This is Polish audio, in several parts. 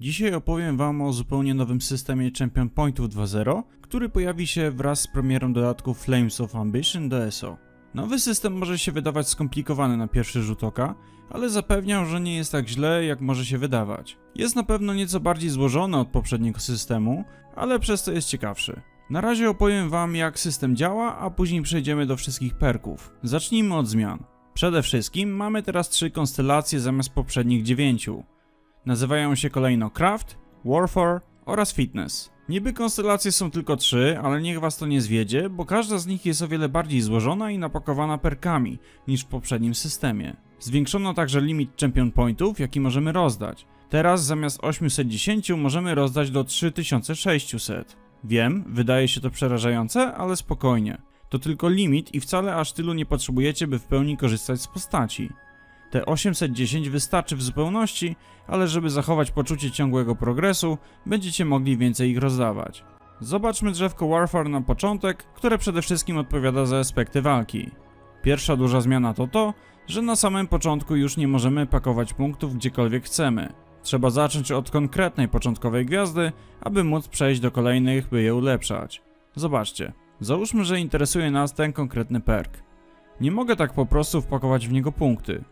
Dzisiaj opowiem Wam o zupełnie nowym systemie Champion Pointów 2.0, który pojawi się wraz z premierą dodatku Flames of Ambition do ESO. Nowy system może się wydawać skomplikowany na pierwszy rzut oka, ale zapewniam, że nie jest tak źle, jak może się wydawać. Jest na pewno nieco bardziej złożony od poprzedniego systemu, ale przez to jest ciekawszy. Na razie opowiem Wam, jak system działa, a później przejdziemy do wszystkich perków. Zacznijmy od zmian. Przede wszystkim mamy teraz trzy konstelacje zamiast poprzednich dziewięciu. Nazywają się kolejno Craft, Warfare oraz Fitness. Niby konstelacje są tylko trzy, ale niech was to nie zwiedzie, bo każda z nich jest o wiele bardziej złożona i napakowana perkami niż w poprzednim systemie. Zwiększono także limit Champion Pointów, jaki możemy rozdać. Teraz zamiast 810 możemy rozdać do 3600. Wiem, wydaje się to przerażające, ale spokojnie. To tylko limit i wcale aż tylu nie potrzebujecie, by w pełni korzystać z postaci. Te 810 wystarczy w zupełności, ale żeby zachować poczucie ciągłego progresu, będziecie mogli więcej ich rozdawać. Zobaczmy drzewko Warfare na początek, które przede wszystkim odpowiada za aspekty walki. Pierwsza duża zmiana to to, że na samym początku już nie możemy pakować punktów gdziekolwiek chcemy. Trzeba zacząć od konkretnej początkowej gwiazdy, aby móc przejść do kolejnych, by je ulepszać. Zobaczcie, załóżmy, że interesuje nas ten konkretny perk. Nie mogę tak po prostu wpakować w niego punkty.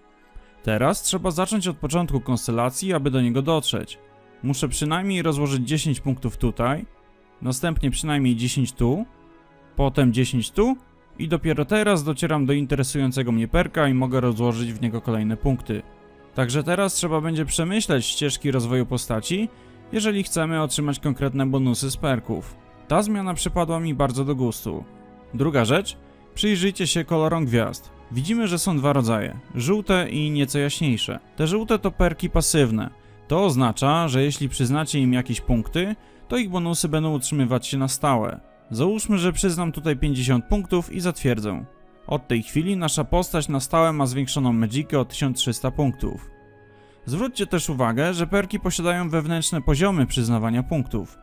Teraz trzeba zacząć od początku konstelacji, aby do niego dotrzeć. Muszę przynajmniej rozłożyć 10 punktów tutaj, następnie przynajmniej 10 tu, potem 10 tu i dopiero teraz docieram do interesującego mnie perka i mogę rozłożyć w niego kolejne punkty. Także teraz trzeba będzie przemyśleć ścieżki rozwoju postaci, jeżeli chcemy otrzymać konkretne bonusy z perków. Ta zmiana przypadła mi bardzo do gustu. Druga rzecz, przyjrzyjcie się kolorom gwiazd. Widzimy, że są dwa rodzaje: żółte i nieco jaśniejsze. Te żółte to perki pasywne. To oznacza, że jeśli przyznacie im jakieś punkty, to ich bonusy będą utrzymywać się na stałe. Załóżmy, że przyznam tutaj 50 punktów i zatwierdzę. Od tej chwili nasza postać na stałe ma zwiększoną Magicę o 1300 punktów. Zwróćcie też uwagę, że perki posiadają wewnętrzne poziomy przyznawania punktów.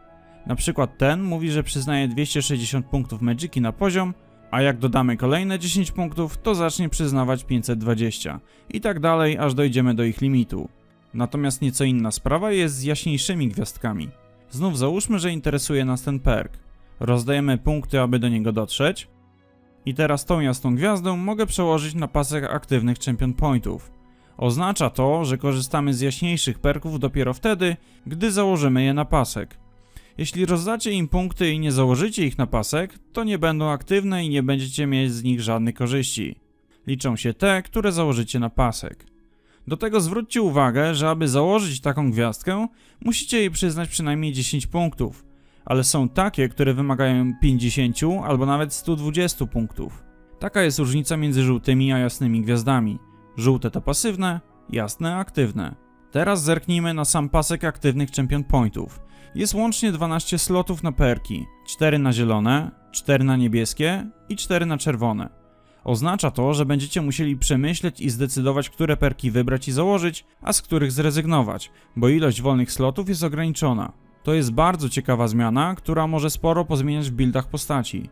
Na przykład ten mówi, że przyznaje 260 punktów Magiki na poziom, a jak dodamy kolejne 10 punktów, to zacznie przyznawać 520 i tak dalej, aż dojdziemy do ich limitu. Natomiast nieco inna sprawa jest z jaśniejszymi gwiazdkami. Znów załóżmy, że interesuje nas ten perk. Rozdajemy punkty, aby do niego dotrzeć. I teraz tą jasną gwiazdę mogę przełożyć na pasek aktywnych Champion Pointów. Oznacza to, że korzystamy z jaśniejszych perków dopiero wtedy, gdy założymy je na pasek. Jeśli rozdacie im punkty i nie założycie ich na pasek, to nie będą aktywne i nie będziecie mieć z nich żadnych korzyści. Liczą się te, które założycie na pasek. Do tego zwróćcie uwagę, że aby założyć taką gwiazdkę, musicie jej przyznać przynajmniej 10 punktów, ale są takie, które wymagają 50 albo nawet 120 punktów. Taka jest różnica między żółtymi a jasnymi gwiazdami. Żółte to pasywne, jasne aktywne. Teraz zerknijmy na sam pasek aktywnych Champion Pointów. Jest łącznie 12 slotów na perki, 4 na zielone, 4 na niebieskie i 4 na czerwone. Oznacza to, że będziecie musieli przemyśleć i zdecydować, które perki wybrać i założyć, a z których zrezygnować, bo ilość wolnych slotów jest ograniczona. To jest bardzo ciekawa zmiana, która może sporo pozmieniać w buildach postaci.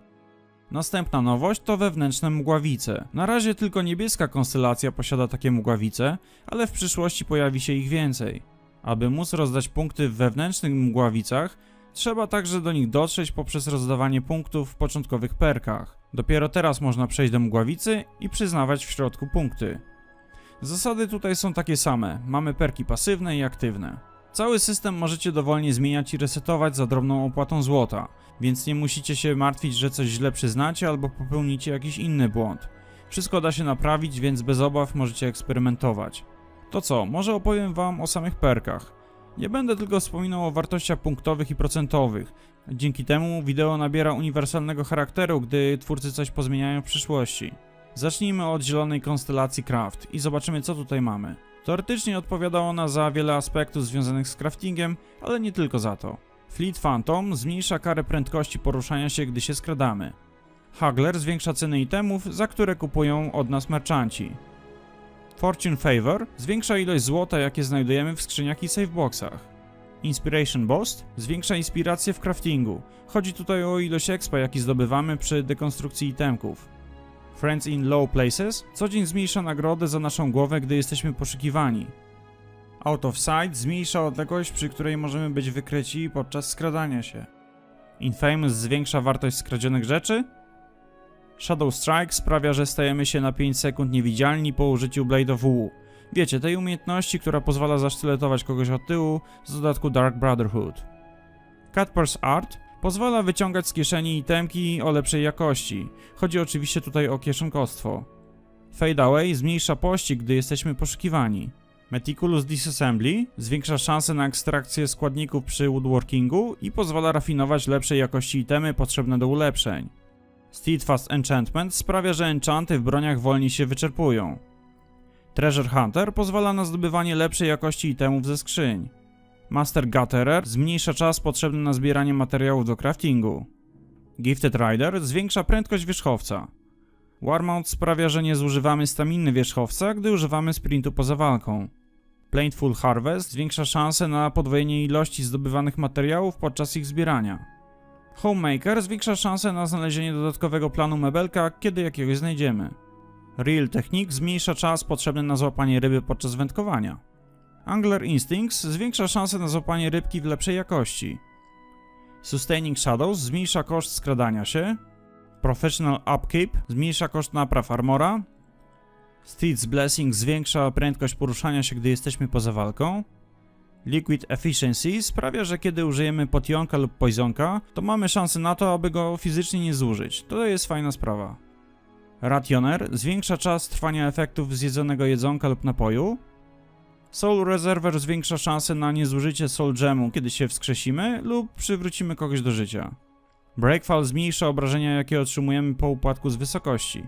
Następna nowość to wewnętrzne mgławice. Na razie tylko niebieska konstelacja posiada takie mgławice, ale w przyszłości pojawi się ich więcej. Aby móc rozdać punkty w wewnętrznych mgławicach, trzeba także do nich dotrzeć poprzez rozdawanie punktów w początkowych perkach. Dopiero teraz można przejść do mgławicy i przyznawać w środku punkty. Zasady tutaj są takie same, mamy perki pasywne i aktywne. Cały system możecie dowolnie zmieniać i resetować za drobną opłatą złota, więc nie musicie się martwić, że coś źle przyznacie albo popełnicie jakiś inny błąd. Wszystko da się naprawić, więc bez obaw możecie eksperymentować. To co, może opowiem wam o samych perkach. Nie będę tylko wspominał o wartościach punktowych i procentowych. Dzięki temu wideo nabiera uniwersalnego charakteru, gdy twórcy coś pozmieniają w przyszłości. Zacznijmy od zielonej konstelacji Craft i zobaczymy co tutaj mamy. Teoretycznie odpowiada ona za wiele aspektów związanych z craftingiem, ale nie tylko za to. Fleet Phantom zmniejsza karę prędkości poruszania się, gdy się skradamy. Hagler zwiększa ceny itemów, za które kupują od nas merchanci. Fortune Favor zwiększa ilość złota, jakie znajdujemy w skrzyniach i saveboxach. Inspiration Boost zwiększa inspirację w craftingu. Chodzi tutaj o ilość expa, jaki zdobywamy przy dekonstrukcji itemków. Friends in Low Places co dzień zmniejsza nagrodę za naszą głowę, gdy jesteśmy poszukiwani. Out of sight zmniejsza odległość, przy której możemy być wykryci podczas skradania się. Infamous zwiększa wartość skradzionych rzeczy. Shadow Strike sprawia, że stajemy się na 5 sekund niewidzialni po użyciu Blade of Wu. Wiecie, tej umiejętności, która pozwala zasztyletować kogoś od tyłu z dodatku Dark Brotherhood. Catper's Art pozwala wyciągać z kieszeni itemki o lepszej jakości. Chodzi oczywiście tutaj o kieszonkostwo. Fade Away zmniejsza pościg, gdy jesteśmy poszukiwani. Meticulous Disassembly zwiększa szanse na ekstrakcję składników przy woodworkingu i pozwala rafinować lepszej jakości itemy potrzebne do ulepszeń. Steadfast Enchantment sprawia, że enchanty w broniach wolniej się wyczerpują. Treasure Hunter pozwala na zdobywanie lepszej jakości itemów ze skrzyń. Master Gatherer zmniejsza czas potrzebny na zbieranie materiałów do craftingu. Gifted Rider zwiększa prędkość wierzchowca. Warmount sprawia, że nie zużywamy staminy wierzchowca, gdy używamy sprintu poza walką. Planeful Harvest zwiększa szanse na podwojenie ilości zdobywanych materiałów podczas ich zbierania. Homemaker zwiększa szanse na znalezienie dodatkowego planu mebelka, kiedy jakiegoś znajdziemy. Real Technique zmniejsza czas potrzebny na złapanie ryby podczas wędkowania. Angler Instincts zwiększa szanse na złapanie rybki w lepszej jakości. Sustaining Shadows zmniejsza koszt skradania się. Professional Upkeep zmniejsza koszt napraw armora. Steed's Blessing zwiększa prędkość poruszania się, gdy jesteśmy poza walką. Liquid Efficiency sprawia, że kiedy użyjemy potionka lub poisonka, to mamy szansę na to, aby go fizycznie nie zużyć. To jest fajna sprawa. Rationer zwiększa czas trwania efektów zjedzonego jedzonka lub napoju. Soul Reserver zwiększa szanse na niezużycie Soul Gemu, kiedy się wskrzesimy lub przywrócimy kogoś do życia. Breakfall zmniejsza obrażenia, jakie otrzymujemy po upadku z wysokości.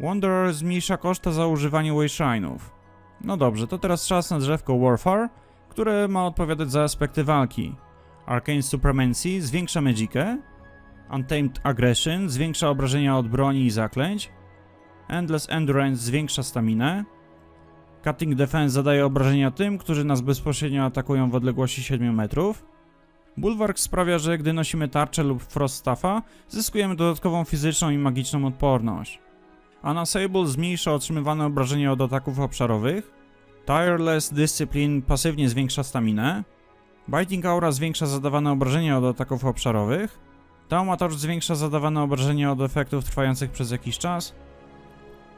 Wanderer zmniejsza koszta za używanie Wayshine'ów. No dobrze, to teraz czas na drzewko Warfare, które ma odpowiadać za aspekty walki. Arcane Supremacy zwiększa Magicę. Untamed Aggression zwiększa obrażenia od broni i zaklęć. Endless Endurance zwiększa staminę. Cutting Defense zadaje obrażenia tym, którzy nas bezpośrednio atakują w odległości 7 metrów. Bulwark sprawia, że gdy nosimy tarczę lub Frost Staffa, zyskujemy dodatkową fizyczną i magiczną odporność. Unassailable zmniejsza otrzymywane obrażenia od ataków obszarowych. Tireless Discipline pasywnie zwiększa staminę. Biting Aura zwiększa zadawane obrażenia od ataków obszarowych. Taumatorz zwiększa zadawane obrażenia od efektów trwających przez jakiś czas.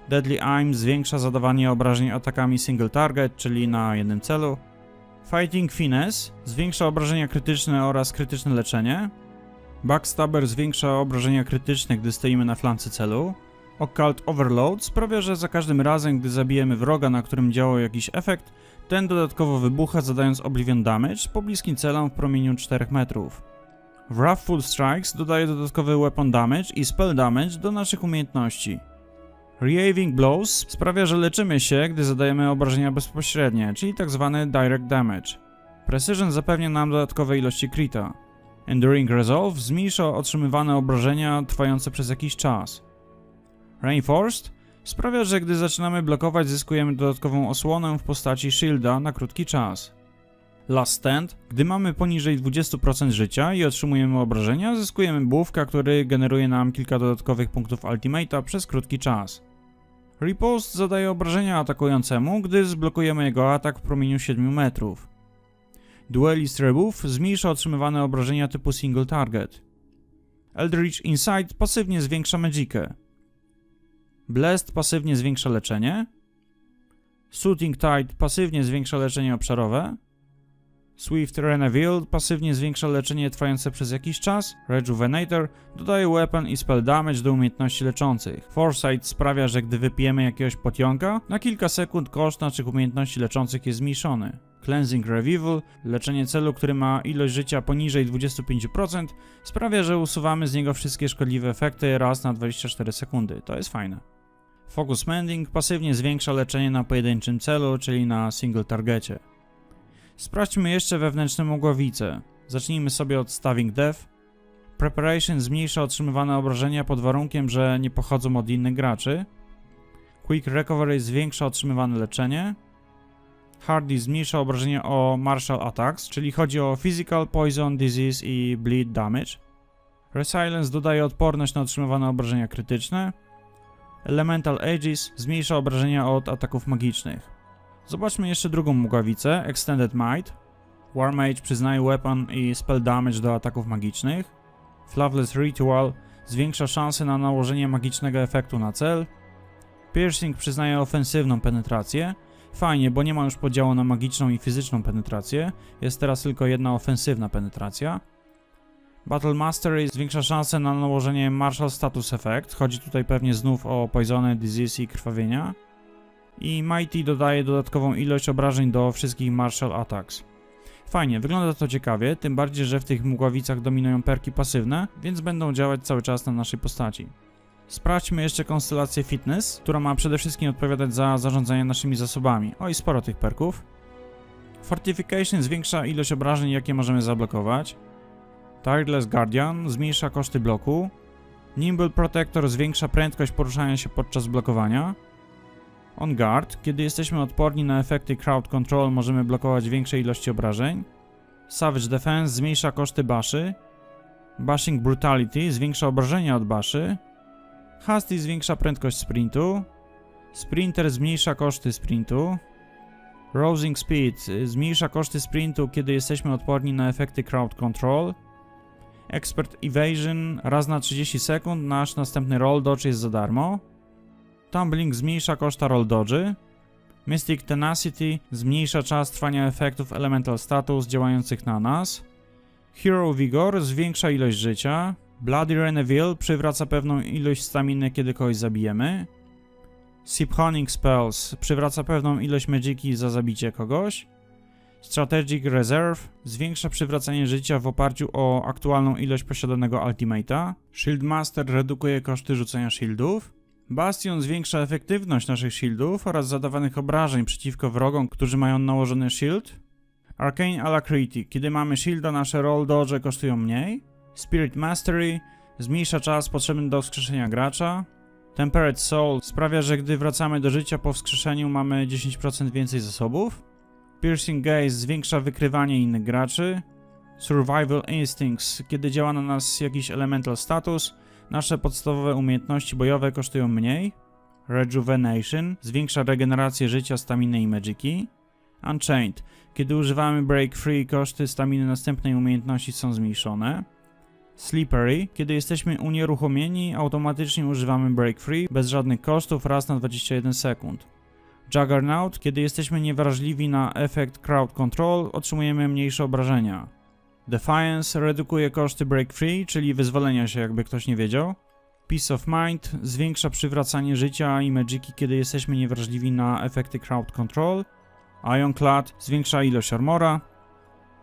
Deadly Aim zwiększa zadawanie obrażeń atakami single target, czyli na jednym celu. Fighting Finesse zwiększa obrażenia krytyczne oraz krytyczne leczenie. Backstabber zwiększa obrażenia krytyczne, gdy stoimy na flance celu. Occult Overload sprawia, że za każdym razem, gdy zabijemy wroga, na którym działał jakiś efekt, ten dodatkowo wybucha, zadając Oblivion Damage po bliskim celom w promieniu 4 metrów. Wrathful Strikes dodaje dodatkowy Weapon Damage i Spell Damage do naszych umiejętności. Reaving Blows sprawia, że leczymy się, gdy zadajemy obrażenia bezpośrednie, czyli tzw. Direct Damage. Precision zapewnia nam dodatkowe ilości krita. Enduring Resolve zmniejsza otrzymywane obrażenia trwające przez jakiś czas. Reinforced sprawia, że gdy zaczynamy blokować, zyskujemy dodatkową osłonę w postaci shielda na krótki czas. Last Stand, gdy mamy poniżej 20% życia i otrzymujemy obrażenia, zyskujemy buffka, który generuje nam kilka dodatkowych punktów ultimate'a przez krótki czas. Ripost zadaje obrażenia atakującemu, gdy zblokujemy jego atak w promieniu 7 metrów. Duelist Rebuff zmniejsza otrzymywane obrażenia typu single target. Eldritch Insight pasywnie zwiększa magicę. Blessed pasywnie zwiększa leczenie. Shooting Tide pasywnie zwiększa leczenie obszarowe. Swift Revealed pasywnie zwiększa leczenie trwające przez jakiś czas. Rejuvenator dodaje weapon i spell damage do umiejętności leczących. Foresight sprawia, że gdy wypijemy jakiegoś potionka, na kilka sekund koszt naszych umiejętności leczących jest zmniejszony. Cleansing Revival, leczenie celu, który ma ilość życia poniżej 25%, sprawia, że usuwamy z niego wszystkie szkodliwe efekty raz na 24 sekundy. To jest fajne. Focus Mending pasywnie zwiększa leczenie na pojedynczym celu, czyli na single targecie. Sprawdźmy jeszcze wewnętrzne mgławice. Zacznijmy sobie od Staving Death. Preparation zmniejsza otrzymywane obrażenia pod warunkiem, że nie pochodzą od innych graczy. Quick Recovery zwiększa otrzymywane leczenie. Hardy zmniejsza obrażenia o Martial Attacks, czyli chodzi o Physical, Poison, Disease i Bleed Damage. Resilience dodaje odporność na otrzymywane obrażenia krytyczne. Elemental Aegis zmniejsza obrażenia od ataków magicznych. Zobaczmy jeszcze drugą mugawicę, Extended Might. Warmage przyznaje weapon i spell damage do ataków magicznych. Flaveless Ritual zwiększa szanse na nałożenie magicznego efektu na cel. Piercing przyznaje ofensywną penetrację. Fajnie, bo nie ma już podziału na magiczną i fizyczną penetrację. Jest teraz tylko jedna ofensywna penetracja. Battle Mastery zwiększa szanse na nałożenie Martial Status Effect. Chodzi tutaj pewnie znów o Poisony, Disease i krwawienia. I Mighty dodaje dodatkową ilość obrażeń do wszystkich Martial Attacks. Fajnie, wygląda to ciekawie, tym bardziej, że w tych mgławicach dominują perki pasywne, więc będą działać cały czas na naszej postaci. Sprawdźmy jeszcze konstelację Fitness, która ma przede wszystkim odpowiadać za zarządzanie naszymi zasobami. Oj, sporo tych perków. Fortification zwiększa ilość obrażeń, jakie możemy zablokować. Tireless Guardian zmniejsza koszty bloku. Nimble Protector zwiększa prędkość poruszania się podczas blokowania. On Guard, kiedy jesteśmy odporni na efekty Crowd Control, możemy blokować większe ilości obrażeń. Savage Defense zmniejsza koszty baszy. Bashing Brutality zwiększa obrażenia od baszy. Hasty zwiększa prędkość sprintu. Sprinter zmniejsza koszty sprintu. Rosing Speed zmniejsza koszty sprintu, kiedy jesteśmy odporni na efekty Crowd Control. Expert Evasion raz na 30 sekund, nasz następny roll dodge jest za darmo. Tumbling zmniejsza koszta roll dodge. Mystic Tenacity zmniejsza czas trwania efektów Elemental Status działających na nas. Hero Vigor zwiększa ilość życia. Bloody Reneville przywraca pewną ilość staminy, kiedy kogoś zabijemy. Siphoning Spells przywraca pewną ilość magiki za zabicie kogoś. Strategic Reserve zwiększa przywracanie życia w oparciu o aktualną ilość posiadanego ultimate'a. Shieldmaster redukuje koszty rzucenia shieldów. Bastion zwiększa efektywność naszych shieldów oraz zadawanych obrażeń przeciwko wrogom, którzy mają nałożony shield. Arcane Alacrity. Kiedy mamy shielda, nasze roll dodge kosztują mniej. Spirit Mastery zmniejsza czas potrzebny do wskrzeszenia gracza. Temperate Soul sprawia, że gdy wracamy do życia po wskrzeszeniu mamy 10% więcej zasobów. Piercing Gaze zwiększa wykrywanie innych graczy. Survival Instincts, kiedy działa na nas jakiś elemental status, nasze podstawowe umiejętności bojowe kosztują mniej. Rejuvenation zwiększa regenerację życia, staminy i magiki. Unchained, kiedy używamy Break Free, koszty staminy następnej umiejętności są zmniejszone. Slippery, kiedy jesteśmy unieruchomieni, automatycznie używamy Break Free bez żadnych kosztów raz na 21 sekund. Juggernaut, kiedy jesteśmy niewrażliwi na efekt Crowd Control, otrzymujemy mniejsze obrażenia. Defiance redukuje koszty Break Free, czyli wyzwolenia się, jakby ktoś nie wiedział. Peace of Mind zwiększa przywracanie życia i magiki, kiedy jesteśmy niewrażliwi na efekty Crowd Control. Ironclad zwiększa ilość armora.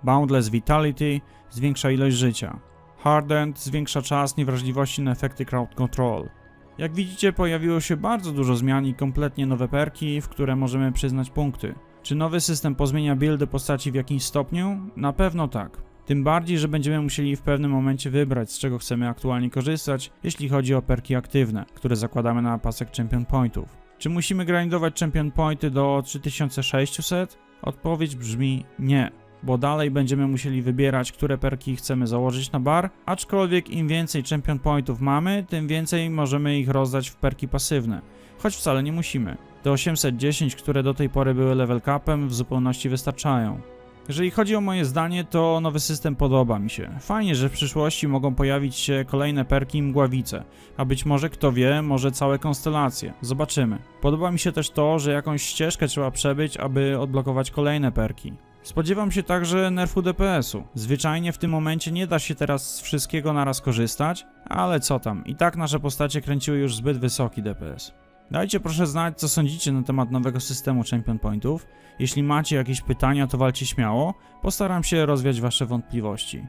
Boundless Vitality zwiększa ilość życia. Hardened zwiększa czas niewrażliwości na efekty Crowd Control. Jak widzicie, pojawiło się bardzo dużo zmian i kompletnie nowe perki, w które możemy przyznać punkty. Czy nowy system pozmienia buildy postaci w jakimś stopniu? Na pewno tak. Tym bardziej, że będziemy musieli w pewnym momencie wybrać, z czego chcemy aktualnie korzystać, jeśli chodzi o perki aktywne, które zakładamy na pasek Champion Pointów. Czy musimy grindować Champion Pointy do 3600? Odpowiedź brzmi nie bo dalej będziemy musieli wybierać, które perki chcemy założyć na bar, aczkolwiek im więcej champion pointów mamy, tym więcej możemy ich rozdać w perki pasywne, choć wcale nie musimy. Te 810, które do tej pory były level capem, w zupełności wystarczają. Jeżeli chodzi o moje zdanie, to nowy system podoba mi się. Fajnie, że w przyszłości mogą pojawić się kolejne perki i mgławice, a być może kto wie, może całe konstelacje. Zobaczymy. Podoba mi się też to, że jakąś ścieżkę trzeba przebyć, aby odblokować kolejne perki. Spodziewam się także nerfu DPS-u. Zwyczajnie w tym momencie nie da się teraz z wszystkiego naraz korzystać, ale co tam, i tak nasze postacie kręciły już zbyt wysoki DPS. Dajcie proszę znać, co sądzicie na temat nowego systemu Champion Pointów. Jeśli macie jakieś pytania, to walcie śmiało, postaram się rozwiać wasze wątpliwości.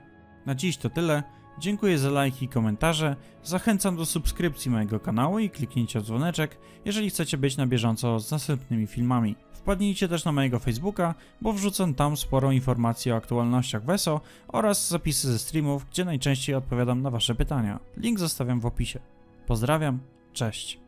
Na dziś to tyle. Dziękuję za lajki i komentarze. Zachęcam do subskrypcji mojego kanału i kliknięcia dzwoneczek, jeżeli chcecie być na bieżąco z następnymi filmami. Wpadnijcie też na mojego Facebooka, bo wrzucam tam sporo informacji o aktualnościach WESO oraz zapisy ze streamów, gdzie najczęściej odpowiadam na wasze pytania. Link zostawiam w opisie. Pozdrawiam, cześć.